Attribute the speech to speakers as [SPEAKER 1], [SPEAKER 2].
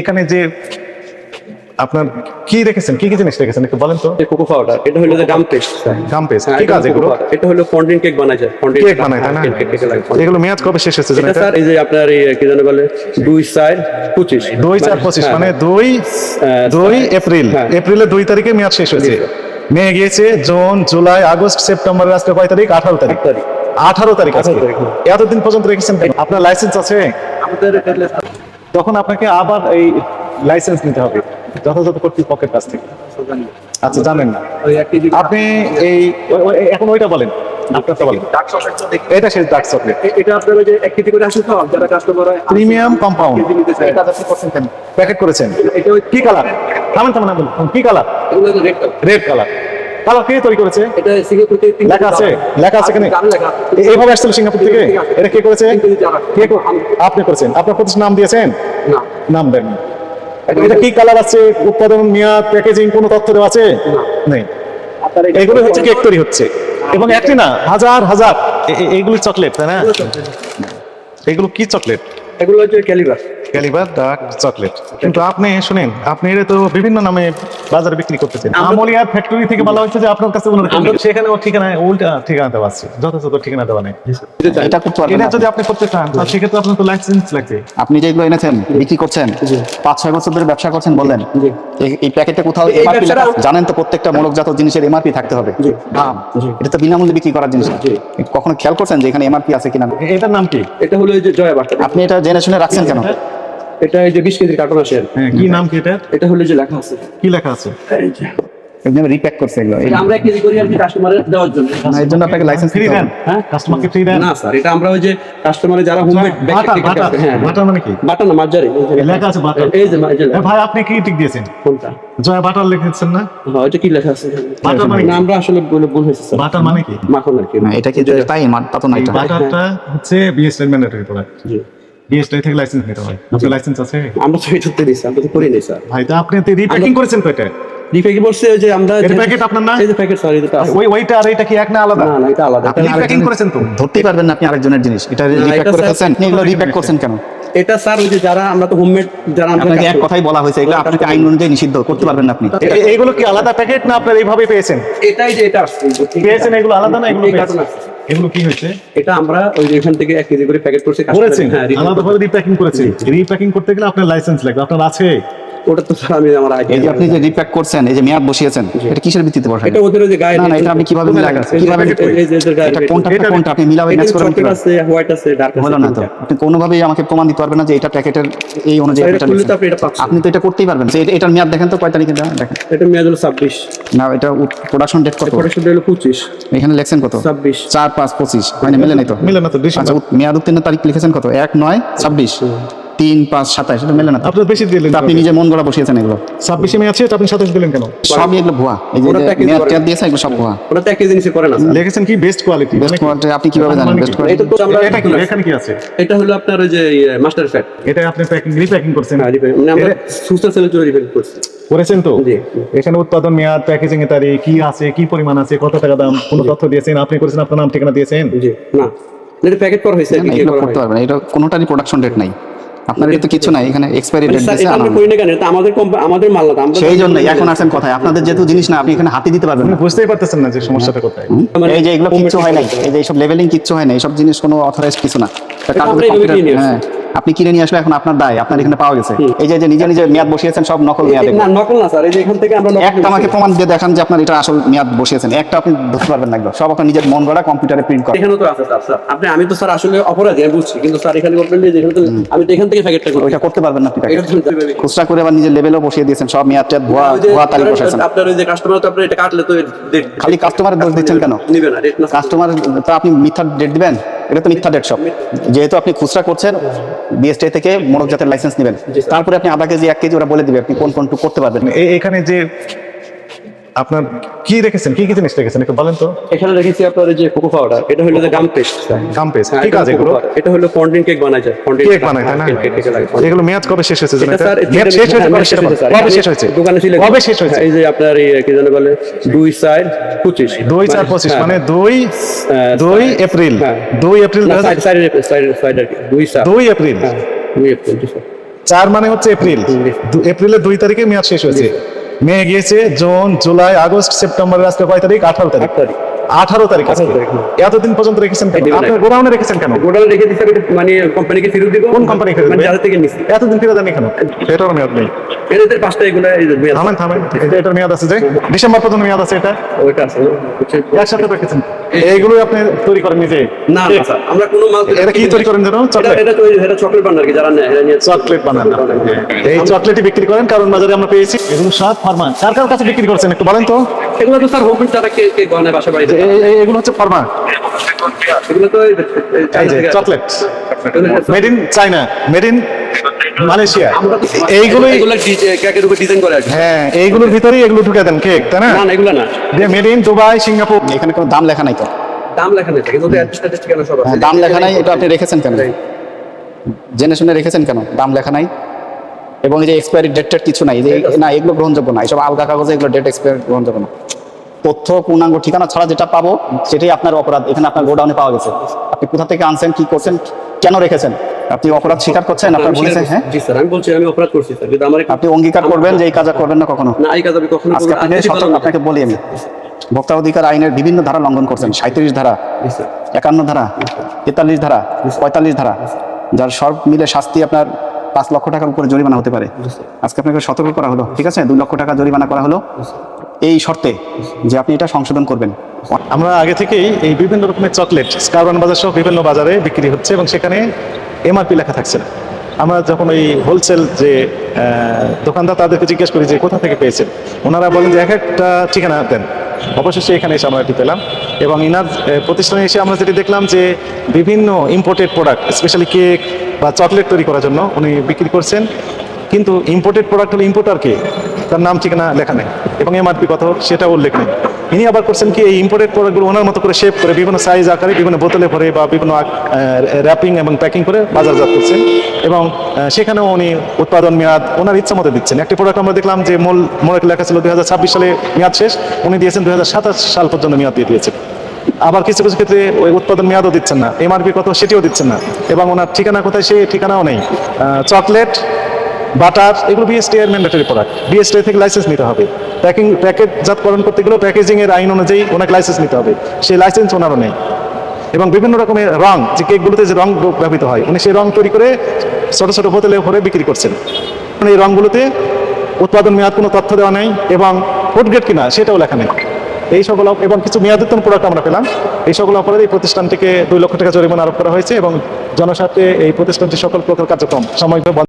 [SPEAKER 1] এখানে যে আপনার কি রেখেছেন কি কি জিনিস রেখেছেন একটু বলেন তো।
[SPEAKER 2] কোকো পাউডার এটা হলো যে গাম পেস্ট
[SPEAKER 1] গাম পেস্ট
[SPEAKER 2] হ্যাঁ,
[SPEAKER 1] কি কাজ এগুলো।
[SPEAKER 2] এটা হলো ফন্ডিং কেক বানায় যায়। ফন্ডিং
[SPEAKER 1] কেক বানায় তাই না? এগুলো মেয়াদ কবে শেষ হচ্ছে জানেন
[SPEAKER 2] স্যার এই যে আপনার এই কি জানে বলে দুই চার পঁচিশ।
[SPEAKER 1] দুই চার পঁচিশ
[SPEAKER 2] হ্যাঁ,
[SPEAKER 1] মানে দুই
[SPEAKER 2] হ্যাঁ,
[SPEAKER 1] দুই এপ্রিল।
[SPEAKER 2] হ্যাঁ।
[SPEAKER 1] এপ্রিলের দুই তারিখে মেয়াদ শেষ হয়েছে। মে গিয়েছে জুন জুলাই আগস্ট সেপ্টেম্বরের আজকে কয় তারিখ? আঠারো তারিখ।
[SPEAKER 2] আট তারিখ।
[SPEAKER 1] আঠারো তারিখ আজকে।
[SPEAKER 2] 18 তারিখ, হ্যাঁ।
[SPEAKER 1] এতদিন পর্যন্ত রেখেছেন আপনার লাইসেন্স আছে?
[SPEAKER 2] আমাদের
[SPEAKER 1] তখন আপনাকে আবার এই লাইসেন্স নিতে হবে যথাযথ কর্তৃপক্ষের কাছ থেকে। আচ্ছা জানেন না।
[SPEAKER 2] ওই এক কেজি
[SPEAKER 1] আপনি এই এখন ওইটা বলেন এটা সেই ডার্ক চকলেট
[SPEAKER 2] এটা আপনার ওই যে এক কেজি করে আসে তো যারা কাস্টমার হয়
[SPEAKER 1] প্রিমিয়াম কম্পাউন্ড। এটা আপনি করছেন কেন? প্যাকেট করেছেন।
[SPEAKER 2] এটা ওই
[SPEAKER 1] কি কালার থামেন থামেন কি কালার
[SPEAKER 2] এগুলো রেড
[SPEAKER 1] রেড কালার কালার কে তৈরি করেছে? লেখা আছে। লেখা আছে এখানে। এইভাবে আসছিল সিঙ্গাপুর থেকে? এটা কে করেছে। কে আপনি করেছেন। আপনার প্রতিষ্ঠান নাম দিয়েছেন? নাম দেন এটা কি কালার আছে? উৎপাদন মেয়াদ প্যাকেজিং কোনো তথ্য দেওয়া আছে? নেই। এগুলো হচ্ছে কেক তৈরি হচ্ছে। এবং একটি না হাজার হাজার। এ- এ- এগুলো চকলেট তাই না? এগুলো কি চকলেট?
[SPEAKER 2] এগুলো হচ্ছে ক্যালিবার।
[SPEAKER 1] ক্যালিবার ডার্ক চকলেট কিন্তু আপনি শুনেন আপনি এটা তো বিভিন্ন নামে বাজারে বিক্রি করতেছেন। আমলিয়ার ফ্যাক্টরি থেকে বলা হচ্ছে যে আপনার কাছে কোনো রকম সেখানে ও ঠিকানা উল্টা ঠিকানা দেওয়া আছে যথাযথ ঠিকানা দেওয়া নেই।
[SPEAKER 3] এটা করতে পারবেন
[SPEAKER 1] এটা যদি আপনি করতে চান তাহলে সেক্ষেত্রে আপনার তো লাইসেন্স লাগবে।
[SPEAKER 3] আপনি যেগুলো এনেছেন বিক্রি করছেন পাঁচ ছয় বছর ধরে ব্যবসা করছেন বললেন। এই- প্যাকেটে কোথাও এমআরপি জানেন তো প্রত্যেকটা মোড়কজাত জিনিসের এমআরপি থাকতে হবে। দাম। এটা তো বিনামূল্যে বিক্রি করার জিনিস কখনো খেয়াল করছেন যে এখানে এমআরপি আছে কিনা?
[SPEAKER 1] এটার নাম কি?
[SPEAKER 2] এটা হলো এই যে জয়া
[SPEAKER 3] আপনি এটা জেনে শুনে রাখছেন কেন?
[SPEAKER 2] এটা এই যে বিশ কেজির কার্টন আসে। কি।
[SPEAKER 1] হ্যাঁ কি নাম কি এটা
[SPEAKER 2] এটা হলো যে লেখা আছে।
[SPEAKER 1] কি লেখা আছে?
[SPEAKER 3] রিপ্যাক করছে এগুলো
[SPEAKER 2] এটা আমরা এক কেজি করি আর কি কাস্টমারের দেওয়ার জন্য।
[SPEAKER 3] না, এর জন্য আপনাকে লাইসেন্স
[SPEAKER 1] ফ্রি দেন?
[SPEAKER 2] হ্যাঁ?
[SPEAKER 1] কাস্টমারকে ফ্রি দেন?
[SPEAKER 2] না স্যার এটা আমরা ওই যে কাস্টমারে যারা হোমমেড হ্যাঁ
[SPEAKER 1] মানে কি?
[SPEAKER 2] বাটা না মার্জারি
[SPEAKER 1] লেখা আছে।
[SPEAKER 2] এই যে
[SPEAKER 1] ভাই আপনি কি টিক দিয়েছেন?
[SPEAKER 2] কোনটা?
[SPEAKER 1] জয় বাটার লিখেছেন না?
[SPEAKER 2] হ্যাঁ ওইটা কি লেখা আছে?
[SPEAKER 1] মানে?
[SPEAKER 2] না আমরা আসলে ভুল ভুল হয়েছে স্যার
[SPEAKER 1] বাটার মানে কি?
[SPEAKER 2] মাখন আর কি।
[SPEAKER 3] না, এটা কি তাই তা তো না এটা
[SPEAKER 1] বাটারটা হচ্ছে বিএসএল ম্যান্ডেটরি প্রোডাক্ট
[SPEAKER 2] জি।
[SPEAKER 1] থেকে লাইসেন্স নিতে হয়। আপনার লাইসেন্স আছে?
[SPEAKER 2] আমরা তো এটা আমরা তো করি নাই স্যার।
[SPEAKER 1] ভাই তো আপনি তো রিপ্যাকিং করেছেন তো এটা
[SPEAKER 2] রিপেকে বলছে যে আমরা যে-
[SPEAKER 1] প্যাকেট আপনার না?
[SPEAKER 2] এই যে প্যাকেট স্যার এটা
[SPEAKER 1] ওই ওইটা আর এটা কি এক না আলাদা?
[SPEAKER 2] না না এটা আলাদা।
[SPEAKER 3] আপনি আরেকজনের-
[SPEAKER 1] করেছেন তো?
[SPEAKER 3] ধরতেই পারবেন না আপনি আরেকজনের জিনিস। এটা রিপ্যাক করে ফেলছেন আপনি এগুলো রিপ্যাক করছেন কেন?
[SPEAKER 2] এটা স্যার ওই যে যারা আমরা তো হোমমেড যারা
[SPEAKER 3] আপনাকে এক কথাই বলা হয়েছে এগুলো আপনাকে আইন অনুযায়ী নিষিদ্ধ করতে পারবেন না আপনি।
[SPEAKER 1] এ- এ- এইগুলো কি আলাদা প্যাকেট না আপনার এইভাবে পেয়েছেন?
[SPEAKER 2] এটাই যে এটা
[SPEAKER 1] পেয়েছেন এগুলো আলাদা না এগুলো এগুলো কি হয়েছে?
[SPEAKER 2] এটা আমরা ওই যে এখান থেকে এক কেজি করে প্যাকেট করছি করেছি
[SPEAKER 1] আলাদাভাবে
[SPEAKER 2] হ্যাঁ
[SPEAKER 1] আলাদা ভাবে রিপ্যাকিং করেছি রিপ্যাকিং করতে গেলে আপনার লাইসেন্স লাগবে আপনার আছে।
[SPEAKER 2] ওটা তো স্যার আমি আমার আইডিয়া
[SPEAKER 3] এই যে আপনি যে রিপ্যাক করছেন এই যে মেয়াদ বসিয়েছেন এটা কিসের ভিত্তিতে বসান
[SPEAKER 2] এটা ওদের যে গায়ে
[SPEAKER 3] না না এটা আপনি কীভাবে মিলাবেন? কীভাবে এটা কোনটা কোনটা আপনি মিলাবেন ম্যাচ কীভাবে?
[SPEAKER 2] আছে হোয়াইট আছে ডার্ক আছে
[SPEAKER 3] হলো না তো। আপনি কোনোভাবেই আমাকে প্রমাণ দিতে পারবেন না যে এটা প্যাকেটের এই অনুযায়ী
[SPEAKER 2] এটা। আপনি
[SPEAKER 3] তো এটা করতেই পারবেন। যে এটার মেয়াদ দেখেন তো কয় তারিখে? দেখেন?
[SPEAKER 2] এটা মেয়াদ হলো ছাব্বিশ।
[SPEAKER 3] না এটা প্রোডাকশন ডেট কত?
[SPEAKER 2] প্রোডাকশন হলো পঁচিশ।
[SPEAKER 3] এখানে লেখছেন কত?
[SPEAKER 2] ছাব্বিশ।
[SPEAKER 3] চার পাঁচ পঁচিশ। হয় না মেলে নাই তো?
[SPEAKER 1] মিলে না তো
[SPEAKER 3] আচ্ছা মেয়াদ উত্তীর্ণের তারিখ লিখেছেন কত? এক নয় ছাব্বিশ। তিন পাঁচ সাতাশ এটা মেলে না
[SPEAKER 1] আপনার বেশি দিলেন
[SPEAKER 3] আপনি নিজে মন গড়া বসিয়েছেন এগুলো।
[SPEAKER 1] ছাব্বিশে মে আছে আপনি সাতাশ দিলেন কেন?
[SPEAKER 3] সবই এগুলো ভুয়া। এই যে
[SPEAKER 2] ওরা
[SPEAKER 3] মেয়াদ। দিয়েছে এগুলো সব ভুয়া।
[SPEAKER 2] ওটা তো এক কেজি নিচে করে না
[SPEAKER 1] লিখেছেন কি? বেস্ট কোয়ালিটি
[SPEAKER 3] বেস্ট কোয়ালিটি আপনি কীভাবে জানেন বেস্ট কোয়ালিটি
[SPEAKER 2] এটা তো আমরা
[SPEAKER 1] এটা কি? এখানে কি আছে?
[SPEAKER 2] এটা হলো আপনার ওই যে মাস্টার ফ্যাট
[SPEAKER 1] এটা আপনি প্যাকিং রিপ্যাকিং করছেন।
[SPEAKER 2] মানে আমরা সুস্থ সেলের জন্য রিপেয়ার করছি।
[SPEAKER 1] করেছেন তো? এখানে উৎপাদন মেয়াদ প্যাকেজিং এর তারিখ কি আছে কি পরিমাণ আছে কত টাকা দাম কোনো তথ্য দিয়েছেন? আপনি করেছেন আপনার নাম ঠিকানা দিয়েছেন?
[SPEAKER 2] জি না। এটা প্যাকেট করা হয়েছে ইয়ে করা
[SPEAKER 3] করতে পারবেন এটা কোনোটারই প্রোডাকশন ডেট নাই। আপনার এটা তো কিছু নাই এখানে এক্সপায়ারি
[SPEAKER 2] মানে
[SPEAKER 3] ডেট
[SPEAKER 2] দিছে আমরা। করি না কেন এটা আমাদের কোম্পানি আমাদের মাল না আমরা
[SPEAKER 3] সেই জন্য এখন আসেন কথায়। আপনাদের যেহেতু জিনিস না আপনি এখানে হাতে দিতে পারবেন না।
[SPEAKER 1] বুঝতেই পারতেছেন না যে সমস্যাটা কোথায়।
[SPEAKER 3] এই যে এগুলো কিছু হয় নাই এই যে এইসব লেভেলিং কিছু হয় না এইসব জিনিস কোনো অথরাইজড কিছু না। হ্যাঁ। আপনি কিনে নিয়ে আসলে এখন আপনার দায় আপনার এখানে পাওয়া গেছে। এই যে নিজে নিজে মেয়াদ বসিয়েছেন সব নকল মেয়াদ
[SPEAKER 2] না নকল না স্যার এই যে এখান থেকে আমরা
[SPEAKER 3] একটা আমাকে প্রমাণ দিয়ে দেখান যে আপনার এটা আসল মেয়াদ বসিয়েছেন। একটা আপনি ধরতে পারবেন না সব আপনার নিজের মন গড়া কম্পিউটারে প্রিন্ট করা।
[SPEAKER 2] এখানেও তো আছে স্যার স্যার। আপনি আমি তো স্যার আসলে অপরাধী আমি বুঝছি। কিন্তু স্যার এখানে বলবেন যে এখানে তো আমি তো এখান থেকে প্যাকেটটা করি
[SPEAKER 3] ওইটা করতে পারবেন না আপনি
[SPEAKER 2] এটা
[SPEAKER 3] খুচরা করে আবার নিজের লেভেলও বসিয়ে দিয়েছেন। সব মেয়াদ টেয়াদ ভুয়া ভুয়া
[SPEAKER 2] ধরেন,
[SPEAKER 3] বসাইছেন
[SPEAKER 2] আপনার ওই যে কাস্টমার তো আপনি এটা কাটলে তো
[SPEAKER 3] খালি কাস্টমারের দোষ দিচ্ছেন কেন?
[SPEAKER 2] নিবে না না।
[SPEAKER 3] কাস্টমার তো আপনি মিথ্যা ডেট দিবেন? এটা তো মিথ্যা ডেট সব যেহেতু আপনি খুচরা করছেন বিএসটিআই থেকে মোড়ক জাতের লাইসেন্স নেবেন। তারপরে আপনি আধা কেজি এক কেজি ওরা বলে দিবে আপনি কোন কোনটুকু করতে পারবেন।
[SPEAKER 1] এখানে যে আপনার কি রেখেছেন? কি কি জিনিস রেখেছেন? একটু বলেন তো।
[SPEAKER 2] এখানে রেখেছি আপনার যে কোকো পাউডার এটা হলো যে গাম পেস্ট
[SPEAKER 1] গাম পেস্ট
[SPEAKER 2] হ্যাঁ,
[SPEAKER 1] কি কাজ এগুলো?
[SPEAKER 2] এটা হলো ফন্ডিং কেক বানায় যায় ফন্ডিং
[SPEAKER 1] কেক বানায় না?
[SPEAKER 2] হ্যাঁ,
[SPEAKER 1] এগুলো মেয়াদ কবে শেষ হয়েছে জানেন
[SPEAKER 2] এটা স্যার
[SPEAKER 1] মেয়াদ শেষ হয়েছে কবে শেষ হয়েছে?
[SPEAKER 2] দোকানে ছিল
[SPEAKER 1] কবে শেষ হয়েছে?
[SPEAKER 2] এই যে আপনার এই কি জানে বলে দুই চার পঁচিশ।
[SPEAKER 1] দুই চার পঁচিশ
[SPEAKER 2] হ্যাঁ,
[SPEAKER 1] মানে দুই
[SPEAKER 2] হ্যাঁ,
[SPEAKER 1] দুই
[SPEAKER 2] স্যার।
[SPEAKER 1] এপ্রিল।
[SPEAKER 2] হ্যাঁ।
[SPEAKER 1] দুই এপ্রিল
[SPEAKER 2] না,
[SPEAKER 1] দুই হাজার-
[SPEAKER 2] সাইড- সাইড এপ্রিল, সাইড- সাইড দুই
[SPEAKER 1] এপ্রিল।
[SPEAKER 2] হ্যাঁ, দুই এপ্রিল জি স্যার।
[SPEAKER 1] চার মানে হচ্ছে এপ্রিল। এপ্রিলের দুই তারিখে মেয়াদ শেষ হয়েছে। মে গিয়েছে জুন জুলাই আগস্ট সেপ্টেম্বর আজকে কয় তারিখ? আঠারো তারিখ।
[SPEAKER 2] তারিখ।
[SPEAKER 1] আঠারো তারিখ আজকে।
[SPEAKER 2] 18 তারিখ, হুম।
[SPEAKER 1] এতদিন পর্যন্ত রেখেছেন কেন? আপনার গোডাউনে রেখেছেন কেন?
[SPEAKER 2] গোডাউন রেখে মানে কোম্পানিকে ফেরত দিব।
[SPEAKER 1] কোন কোম্পানি ফেরত
[SPEAKER 2] মানে যাদের থেকে নিছি।
[SPEAKER 1] এতদিন ফেরত দেননি কেন? মেয়াদ নেই।
[SPEAKER 2] এদের পাঁচটা এগুলো
[SPEAKER 1] থামেন থামেন। এটা এটার মেয়াদ আছে যে। ডিসেম্বর পর্যন্ত মেয়াদ আছে এটা।
[SPEAKER 2] ওইটা আছে।
[SPEAKER 1] একসাথে রেখেছেন? এইগুলো আপনি তৈরি করেন নিজে?
[SPEAKER 2] না না স্যার আমরা কোনো মাল
[SPEAKER 1] এটা কি তৈরি করেন জানো চকলেট
[SPEAKER 2] এটা তৈরি এটা চকলেট বানার কি যারা নেয় নিয়ে
[SPEAKER 1] চকলেট বানান এই চকলেটই বিক্রি করেন কারণ বাজারে আমরা পেয়েছি। এগুলো সব ফার্মা কার কার কাছে বিক্রি করছেন একটু বলেন তো?
[SPEAKER 2] এগুলো তো স্যার হোম যারা কে কে বানায় বাসা বাড়িতে
[SPEAKER 1] এগুলো হচ্ছে ফার্মা
[SPEAKER 2] এগুলো তো।
[SPEAKER 1] Chocolate made in China made in Malaysia?
[SPEAKER 2] আমরা তো
[SPEAKER 1] এইগুলোই
[SPEAKER 2] এগুলো কেকের উপর ডিজাইন করে
[SPEAKER 1] হ্যাঁ এইগুলোর ভিতরেই এগুলো ঢুকে দেন কেক তাই না?
[SPEAKER 2] এগুলো না।
[SPEAKER 1] মেড ইন দুবাই সিঙ্গাপুর
[SPEAKER 3] এখানে কোনো দাম লেখা নাই তো।
[SPEAKER 2] দাম লেখা নেই কিন্তু ঠিকানা সব
[SPEAKER 3] হ্যাঁ,
[SPEAKER 2] আছে
[SPEAKER 3] দাম লেখা নাই এটা আপনি রেখেছেন কেন? জেনে শুনে রেখেছেন কেন? দাম লেখা নাই। এবং এই যে এক্সপায়ারি ডেটের কিছু নাই এই যে না এগুলো গ্রহণযোগ্য না এসব আলগা কাগজে এগুলো ডেট এক্সপায়ার গ্রহণযোগ্য না। তথ্য পূর্ণাঙ্গ ঠিকানা ছাড়া যেটা পাবো সেটাই আপনার অপরাধ। এখানে আপনার গোডাউনে পাওয়া গেছে। আপনি কোথা থেকে আনছেন কি করছেন কেন রেখেছেন? আপনি অপরাধ স্বীকার করছেন? আপনার বলেছেন হ্যাঁ?
[SPEAKER 2] জি স্যার আমি বলছি আমি অপরাধ করছি স্যার কিন্তু আমার
[SPEAKER 3] আপনি অঙ্গীকার করবেন যে এই কাজ আর করবেন না কখনো?
[SPEAKER 2] না এই কাজ আমি কখনো
[SPEAKER 3] আজকে
[SPEAKER 2] করব না।
[SPEAKER 3] আপনাকে সতর্ক আপনাকে বলি আমি। ভোক্তা অধিকার আইনের বিভিন্ন ধারা লঙ্ঘন করছেন। সাঁত্রিশ ধারা একান্ন ধারা তেতাল্লিশ ধারা পঁয়তাল্লিশ ধারা যার সব মিলে শাস্তি আপনার পাঁচ লক্ষ টাকার উপরে জরিমানা হতে পারে। আজকে আপনাকে সতর্ক করা হলো ঠিক আছে? দুই লক্ষ টাকা জরিমানা করা হলো। এই শর্তে যে আপনি এটা সংশোধন করবেন।
[SPEAKER 1] আমরা আগে থেকেই এই বিভিন্ন রকমের চকলেট কারবান বাজার সহ বিভিন্ন বাজারে বিক্রি হচ্ছে এবং সেখানে এমআরপি লেখা থাকছে না। আমরা যখন ওই হোলসেল যে দোকানদার তাদেরকে জিজ্ঞেস করি যে, কোথা থেকে পেয়েছেন? ওনারা বলেন যে, এক একটা ঠিকানা দেন। অবশেষে এখানে এসে আমরা এটি পেলাম এবং ইনার প্রতিষ্ঠানে এসে আমরা যেটি দেখলাম যে, বিভিন্ন ইম্পোর্টেড প্রোডাক্ট স্পেশালি কেক বা চকলেট তৈরি করার জন্য উনি বিক্রি করছেন। কিন্তু ইম্পোর্টেড প্রোডাক্ট হলো ইম্পোর্টারকে তার নাম, ঠিকানা লেখা নেই। এবং এমআরপি কত সেটা উল্লেখ নেই। ইনি আবার করছেন কি, এই ইম্পোর্টেড প্রোডাক্টগুলো ওনার মতো করে শেপ করে বিভিন্ন সাইজ আকারে, বিভিন্ন বোতলে ভরে বা বিভিন্ন র্যাপিং এবং প্যাকিং করে বাজারজাত করছেন। এবং সেখানেও উনি উৎপাদন মেয়াদ ওনার ইচ্ছা মতো দিচ্ছেন। একটি প্রোডাক্ট আমরা দেখলাম যে মূল মোড়ক লেখা ছিল দু হাজার ছাব্বিশ সালে মেয়াদ শেষ। উনি দিয়েছেন দু হাজার সাতাশ সাল পর্যন্ত মেয়াদ দিয়ে দিয়েছেন। আবার কিছু কিছু ক্ষেত্রে ওই উৎপাদন মেয়াদও দিচ্ছেন না। এমআরপি কত সেটিও দিচ্ছেন না। এবং ওনার ঠিকানা কোথায় সেই ঠিকানাও নেই। চকলেট বাটার, এগুলো বিএসটি এর ম্যান্ডেটরি প্রোডাক্ট বিএসটি থেকে লাইসেন্স নিতে হবে। প্যাকিং প্যাকেটজাতকরণ করতে গেলেও প্যাকেজিং এর আইন অনুযায়ী ওনাকে লাইসেন্স নিতে হবে। সেই লাইসেন্স ওনারও নেই। এবং বিভিন্ন রকমের রং, যে কেকগুলোতে যে রং ব্যবহৃত হয়, উনি সেই রং তৈরি করে ছোটো ছোটো বোতলে ভরে বিক্রি করছেন। এই রংগুলোতে উৎপাদন মেয়াদ কোনো তথ্য দেওয়া নেই এবং ফুড গ্রেড কিনা সেটাও লেখা নেই। এই সকল এবং কিছু মেয়াদোত্তম প্রোডাক্ট আমরা পেলাম। এই সকল অপরাধে এই প্রতিষ্ঠানটিকে দুই লক্ষ টাকা জরিমানা আরোপ করা হয়েছে এবং জনস্বার্থে এই প্রতিষ্ঠানটি সকল প্রকার কার্যক্রম সাময়িকভাবে